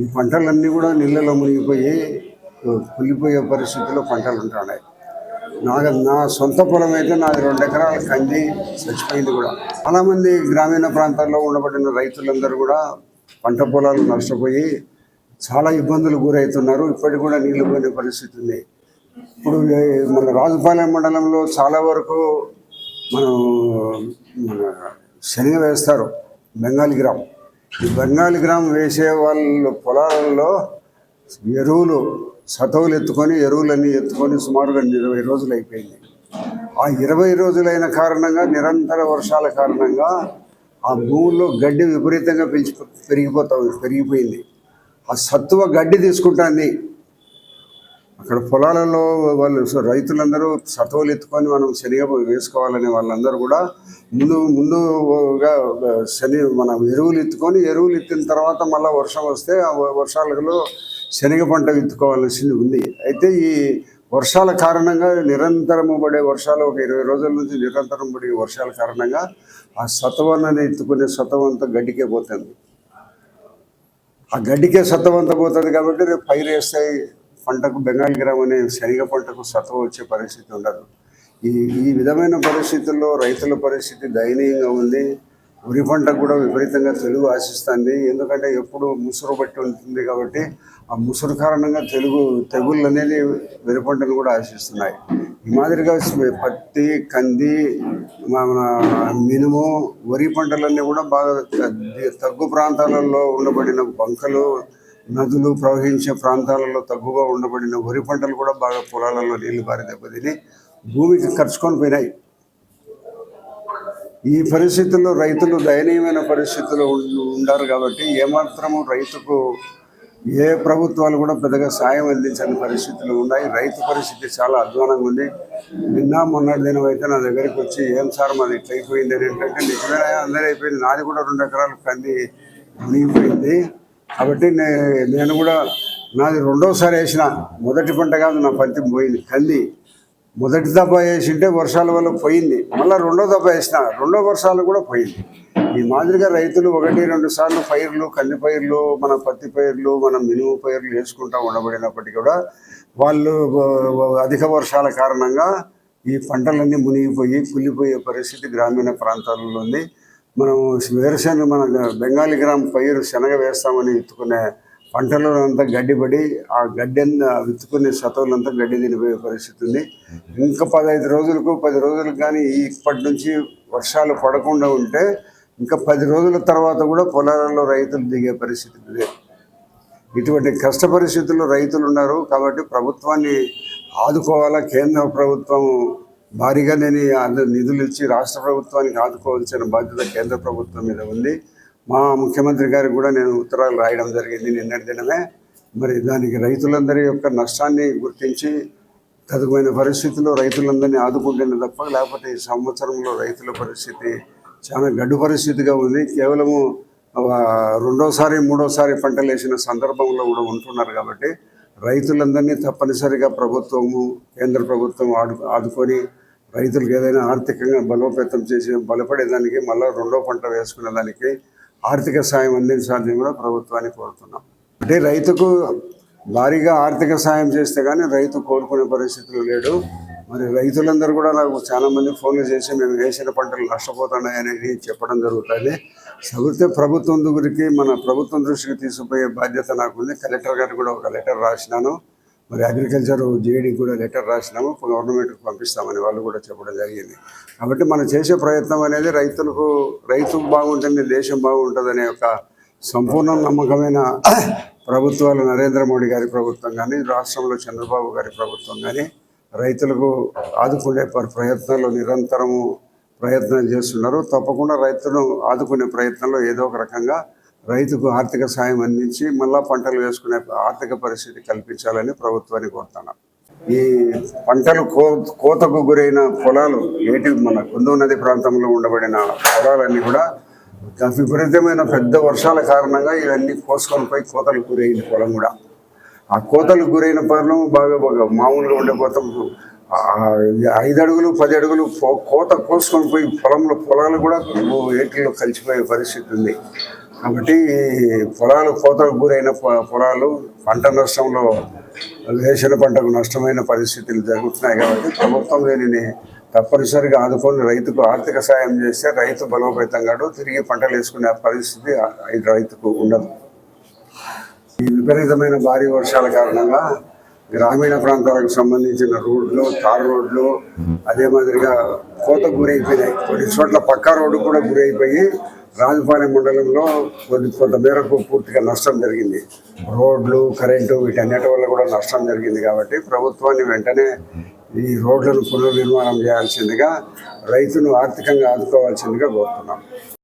ఈ పంటలన్నీ కూడా నీళ్ళలో మునిగిపోయి కుళ్ళిపోయే పరిస్థితిలో పంటలు ఉంటున్నాయి. నాకు నా సొంత పొలం అయితే నాది రెండు ఎకరాల కంది చచ్చిపోయింది కూడా. చాలామంది గ్రామీణ ప్రాంతాల్లో ఉండబడిన రైతులందరూ కూడా పంట పొలాలు నష్టపోయి చాలా ఇబ్బందులు గురవుతున్నారు. ఇప్పటికి కూడా నీళ్ళు పోయిన పరిస్థితి ఉంది. ఇప్పుడు మన రాజుపాలెం మండలంలో చాలా వరకు మనం మన శనగ వేస్తారు. బెంగాలీ గ్రామం. ఈ బెంగాలీ గ్రామం వేసే వాళ్ళు పొలాలలో ఎరువులు సతవులు ఎత్తుకొని ఎరువులన్నీ ఎత్తుకొని సుమారుగా ఇరవై రోజులు అయిపోయింది. ఆ ఇరవై రోజులైన కారణంగా నిరంతర వర్షాల కారణంగా ఆ భూముల్లో గడ్డి విపరీతంగా పెంచి పెరిగిపోతా పెరిగిపోయింది. ఆ సత్తువ గడ్డి తీసుకుంటుంది. అక్కడ పొలాలలో వాళ్ళు రైతులందరూ సతవులు ఎత్తుకొని మనం శనగ వేసుకోవాలనే వాళ్ళందరూ కూడా ముందు ముందుగా శని మనం ఎరువులు ఎత్తుకొని ఎరువులు ఎత్తిన తర్వాత మళ్ళీ వర్షం వస్తే ఆ వర్షాలలో శనగ పంట ఎత్తుకోవాల్సింది ఉంది. అయితే ఈ వర్షాల కారణంగా నిరంతరము పడే వర్షాలు ఒక ఇరవై రోజుల నుంచి నిరంతరం పడే వర్షాల కారణంగా ఆ సతవాన్ని ఎత్తుకునే సతవం అంతా గడ్డికే పోతుంది. ఆ గడ్డికే సత్వం అంతా పోతుంది కాబట్టి రేపు పైరు వేస్తాయి పంటకు బెంగాల్ గ్రామ్ అనే శనగ పంటకు సత్వం వచ్చే పరిస్థితి ఉండదు. ఈ ఈ విధమైన పరిస్థితుల్లో రైతుల పరిస్థితి దయనీయంగా ఉంది. వరి పంట కూడా విపరీతంగా తెలుగు ఆశిస్తుంది. ఎందుకంటే ఎప్పుడు ముసురు బట్టి ఉంటుంది కాబట్టి ఆ ముసురు కారణంగా తెలుగు తెగుళ్ళు అనేది వరి పంటను కూడా ఆశిస్తున్నాయి. ఈ మాదిరిగా పత్తి కంది మన మినుము వరి పంటలన్నీ కూడా బాగా తగ్గు ప్రాంతాలలో ఉండబడిన బంకలు నదులు ప్రవహించే ప్రాంతాలలో తగ్గుగా ఉండబడిన వరి పంటలు కూడా బాగా పొలాలలో నీళ్ళు బారి దెబ్బతిని భూమికి ఖర్చుకొని పోయినాయి. ఈ పరిస్థితుల్లో రైతులు దయనీయమైన పరిస్థితుల్లో ఉండారు కాబట్టి ఏమాత్రము రైతుకు ఏ ప్రభుత్వాలు కూడా పెద్దగా సాయం అందించని పరిస్థితులు ఉన్నాయి. రైతు పరిస్థితి చాలా అధ్వానంగా ఉంది. నిన్న మొన్నటి దినం అయితే నా దగ్గరికి వచ్చి ఏం సార్ మాది ఇట్లయిపోయింది అని ఏంటంటే నిజమే అందరూ అయిపోయింది. నాది కూడా రెండు ఎకరాలు కంది మునిగిపోయింది కాబట్టి నే- నేను కూడా నాది రెండోసారి వేసిన. మొదటి పంట కాదు నా పత్తి పోయింది కంది. మొదటి దెబ్బ వేసింటే వర్షాల వల్ల పోయింది. మళ్ళీ రెండో దెబ్బ వేసిన. రెండో వర్షాలు కూడా పోయింది. ఈ మాదిరిగా రైతులు ఒకటి రెండు సార్లు పైర్లు కంది పైర్లు మన పత్తి పైర్లు మన మినుము పైర్లు వేసుకుంటా ఉండబడినప్పటికీ కూడా వాళ్ళు అధిక వర్షాల కారణంగా ఈ పంటలన్నీ మునిగిపోయి కుళ్ళిపోయే పరిస్థితి గ్రామీణ ప్రాంతాలలో ఉంది. మనం వేరుశెనగ మన బెంగాలీ గ్రామ్ పైరు శనగ వేస్తామని ఎత్తుకునే పంటలో అంతా గడ్డిపడి ఆ గడ్డి విత్తుకునే సతవులంతా గడ్డి తినిపోయే పరిస్థితి ఉంది. ఇంకా పదహైదు రోజులకు పది రోజులకు కానీ ఇప్పటి నుంచి వర్షాలు పడకుండా ఉంటే ఇంకా పది రోజుల తర్వాత కూడా పొలాలలో రైతులు దిగే పరిస్థితి ఉంది. ఇటువంటి కష్ట పరిస్థితుల్లో రైతులు ఉన్నారు కాబట్టి ప్రభుత్వాన్ని ఆదుకోవాలా? కేంద్ర ప్రభుత్వం భారీగా నేను అంద- నిధులు ఇచ్చి రాష్ట్ర ప్రభుత్వానికి ఆదుకోవాల్సిన బాధ్యత కేంద్ర ప్రభుత్వం మీద ఉంది. మా ముఖ్యమంత్రి గారికి కూడా నేను ఉత్తరాలు రాయడం జరిగింది నిన్నటి దినమే. మరి దానికి రైతులందరి యొక్క నష్టాన్ని గుర్తించి తదుపైన పరిస్థితుల్లో రైతులందరినీ ఆదుకుంటేనే తప్ప లేకపోతే ఈ సంవత్సరంలో రైతుల పరిస్థితి చాలా గడ్డు పరిస్థితిగా ఉంది. కేవలము రెండోసారి మూడోసారి పంటలు వేసిన సందర్భంలో కూడా ఉంటున్నారు కాబట్టి రైతులందరినీ తప్పనిసరిగా ప్రభుత్వము కేంద్ర ప్రభుత్వం ఆడు ఆదుకొని రైతులకు ఏదైనా ఆర్థికంగా బలోపేతం చేసి బలపడేదానికి మళ్ళీ రెండో పంట వేసుకునే దానికి ఆర్థిక సాయం అందించాలని కూడా ప్రభుత్వాన్ని కోరుతున్నాం. అంటే రైతుకు భారీగా ఆర్థిక సాయం చేస్తే కానీ రైతు కోరుకునే పరిస్థితులు లేడు. మరి రైతులందరూ కూడా నాకు చాలా మంది ఫోన్లు చేసి మేము వేసిన పంటలు నష్టపోతున్నాయని చెప్పడం జరుగుతుంది. సగితే ప్రభుత్వం దగ్గరికి మన ప్రభుత్వం దృష్టికి తీసుకుపోయే బాధ్యత నాకుంది. కలెక్టర్ గారికి కూడా ఒక లెటర్ రాసినాను. మరి అగ్రికల్చర్ జేడీ కూడా లెటర్ రాసినాము గవర్నమెంట్కి పంపిస్తామని వాళ్ళు కూడా చెప్పడం జరిగింది. కాబట్టి మనం చేసే ప్రయత్నం అనేది రైతులకు రైతు బాగుంటుంది దేశం బాగుంటుందనే ఒక సంపూర్ణ నమ్మకమైన ప్రభుత్వాలు నరేంద్ర మోడీ గారి ప్రభుత్వం కానీ రాష్ట్రంలో చంద్రబాబు గారి ప్రభుత్వం కానీ రైతులకు ఆదుకునే ప్రయత్నాలు నిరంతరము ప్రయత్నం చేస్తున్నారు. తప్పకుండా రైతును ఆదుకునే ప్రయత్నంలో ఏదో ఒక రకంగా రైతుకు ఆర్థిక సాయం అందించి మళ్ళా పంటలు వేసుకునే ఆర్థిక పరిస్థితి కల్పించాలని ప్రభుత్వాన్ని కోరుతున్నాం. ఈ పంటలు కో కోతకు గురైన పొలాలు ఏటి మన కుందు నది ప్రాంతంలో ఉండబడిన పొలాలన్నీ కూడా విపరీతమైన పెద్ద వర్షాల కారణంగా ఇవన్నీ కోసుకొని పోయి కోతలు గురైంది పొలం కూడా. ఆ కోతలకు గురైన పొలం బాగా బాగా మామూలుగా ఉండే పోతాం ఐదు అడుగులు పది అడుగులు కోత కోసుకొని పోయి పొలంలో పొలాలు కూడా ఏటిలో కలిసిపోయే పరిస్థితి ఉంది. కాబట్టి పొలాలు కోతకు గురైన పొలాలు పంట నష్టంలో వేసిన పంటకు నష్టమైన పరిస్థితులు జరుగుతున్నాయి కాబట్టి ప్రభుత్వం దీనిని తప్పనిసరిగా ఆదుకొని రైతుకు ఆర్థిక సాయం చేస్తే రైతు బలోపేతం కాడు తిరిగి పంటలు వేసుకునే పరిస్థితి రైతుకు ఉండదు. ఈ విపరీతమైన భారీ వర్షాల కారణంగా గ్రామీణ ప్రాంతాలకు సంబంధించిన రోడ్లు తార్ రోడ్లు అదే మాదిరిగా కోత గురైపోయినాయి. కొన్ని చోట్ల పక్కా రోడ్డు కూడా గురైపోయి రాజపాలెం మండలంలో కొద్ది కొంత మేరకు పూర్తిగా నష్టం జరిగింది. రోడ్లు కరెంటు వీటన్నిటి వల్ల కూడా నష్టం జరిగింది కాబట్టి ప్రభుత్వాన్ని వెంటనే ఈ రోడ్లను పునర్నిర్మాణం చేయాల్సిందిగా రైతును ఆర్థికంగా ఆదుకోవాల్సిందిగా కోరుతున్నాం.